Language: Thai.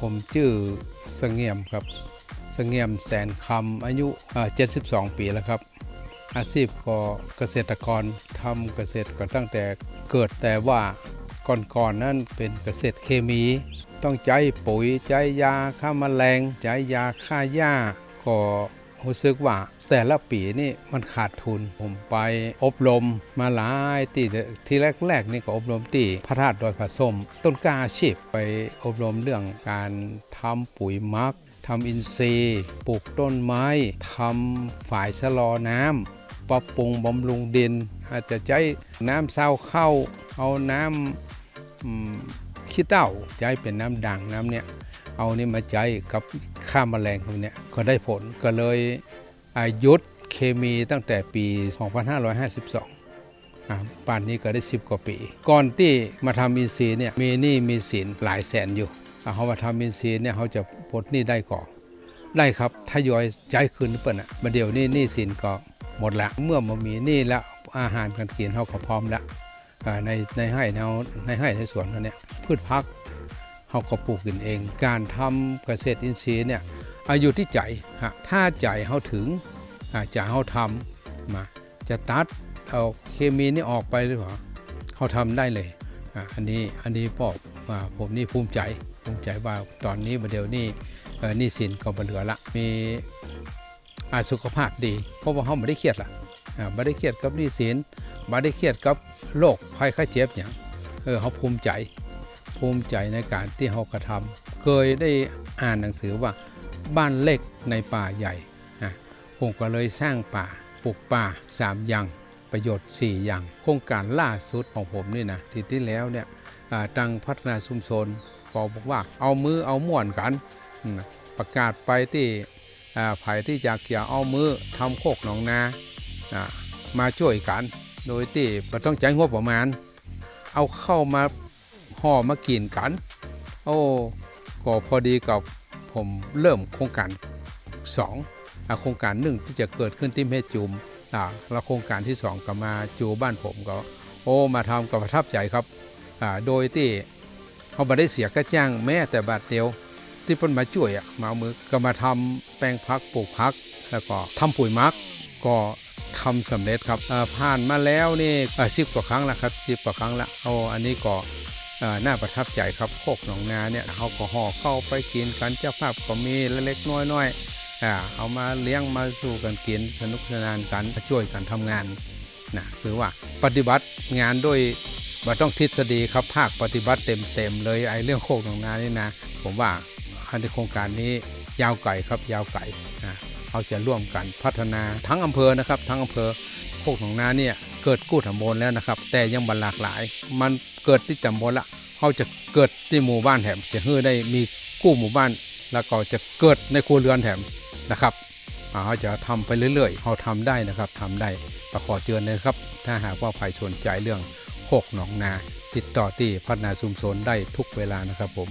ผมชื่อเสงี่ยมครับเสงี่ยมแสนคำอายุเอ่อ72 ปีแล้วครับ อาชีพก็เกษตรกรทำเกษตรก็ตั้งแต่เกิดแต่ว่าก่อนๆนนั้นเป็นเกษตรเคมี ต้องใจปุ๋ยใจยาฆ่าแมลงใจยาฆ่าหญ้าก็รู้สึกว่า แต่ละปีนี่มันขาดทุนผมไปอบรมมาหลายที่ที่แรกๆนี่ก็อบรมที่พระธาตุดอยผาส้มต้นกล้าอาชีพไปอบรมเรื่องการทำปุ๋ยมักทำอินทรีย์ปลูกต้นไม้ทำฝ่ายชะลอน้ำปรับปรุงบำรุงดิน อาจจะใช้น้ำเศร้าเข้า เอาน้ำขี้เต้าใช้เป็นน้ำด่างน้ำเนี่ยเอานี่มาใช้กับฆ่ามแมลงพวกเนี้ยก็ได้ผลก็เลย อายุเคมีตั้งแต่ปี 2552 ป่านนี้ก็ได้ 10 กว่าปี ก่อนที่มาทำอินทรีย์เนี่ยมีหนี้มีสินหลายแสนอยู่เขามาทำอินทรีย์เนี่ยเขาจะปลดหนี้ได้ก่อนได้ครับถ้ายอยใจายคืนเปิ่นอะมาเดี๋ยวนี้หนี้สินก็หมดละ เมื่อมามีหนี้แล้วอาหารการกินเขาก็พร้อมแล้วในในให้แนวในให้ในสวนเขาเนี่ยพืชพักเขาก็ปลูกกินเอง การทำเกษตรอินทรีย์เนี่ย อายุที่ใจฮะถ้าใจเขาถึงอาจะเขาทำมาจะตัดเอาเคมีนี่ออกไปหรือเปล่าเขาทำได้เลยอันนี้อันนี้บอกว่าผมนี่ภูมิใจภูมิใจว่าตอนนี้ประเดี๋ยวนี้นี่สินก็บเหลือละมีสุขภาพดี เพราะว่าเขาไม่ได้เครียดละอ่าไม่ได้เครียดกับนี้สินไมาได้เครียดกับโรคภัยไข้เจ็บอย่างเออเขาภูมิใจภูมิใจในการที่เขากระทำเคยได้อ่านหนังสือว่า บ้านเล็กในป่าใหญ่นะผมก็เลยสร้างป่าปลูกป่าสามอย่างประโยชน์ 4 อย่าง โครงการล่าสุดของผมนี่นะที่ที่แล้วเนี่ยอ่าตังพัฒนาชุมชนก็บอกว่าเอามือเอาม่วนกัน ประกาศไปที่อ่าไผ่ที่จากเกี่ยวเอามือทำโคกหนองนาอ่ามาช่วยกัน โดยที่ไม่ต้องใช้งบประมาณ เอาเข้ามาห่อมากินกัน โอ้ก็พอดีกับ ผมเริ่มโครงการ2อะโครงการหนึ่งที่จะเกิดขึ้นที่แม่จุมอ่าแล้วโครงการที่ 2 ก็มาจูบ้านผมก็ โอ้มาทำกับประทับใจครับอ่าโดยที่เขาไม่ได้เสียกระจ้างแม้แต่บาทเดียวที่เพิ่นมาช่วยอะมาเอามือก็มาทำแปลงพักปลูกพัก แล้วก็ทำปุ๋ยมักก็ทำสำเร็จครับอ่อผ่านมาแล้วนี่สิบกว่าครั้งแล้วครับสิบกว่าครั้งละโอ้อันนี้ก่อ น่าประทับใจครับโคกหนองนาเนี่ยเขาก็ห่อเข้าไปกินกันเจ้าภาพก็มีเล็กๆน้อยๆอ่าเอามาเลี้ยงมาสู่กันกินสนุกสนานกันช่วยกันทำงานนะคือว่าปฏิบัติงานด้วยว่าต้องทฤษฎีครับภาคปฏิบัติเต็มๆเลยไอ้เรื่องโคกหนองนานี่นะ ผมว่าอันในโครงการนี้ยาวไกลครับยาวไกลนะเขาจะร่วมกันพัฒนาทั้งอำเภอนะครับ ทั้งอำเภอโคกหนองนาเนี่ย เกิดกู้ตำบลแล้วนะครับ แต่ยังบรรหลากหลาย มันเกิดที่ตำบลละเขาจะเกิดที่หมู่บ้านแถมจะเพื่อได้มีกู้หมู่บ้าน แล้วก็จะเกิดในครัวเรือนแถมนะครับเขาจะทำไปเรื่อยๆเขาทำได้นะครับทำได้ประขอเตือนเลยครับ ถ้าหากว่าใครสนใจเรื่องโคกหนองนา ติดต่อที่พัฒนาชุมชนได้ทุกเวลานะครับผม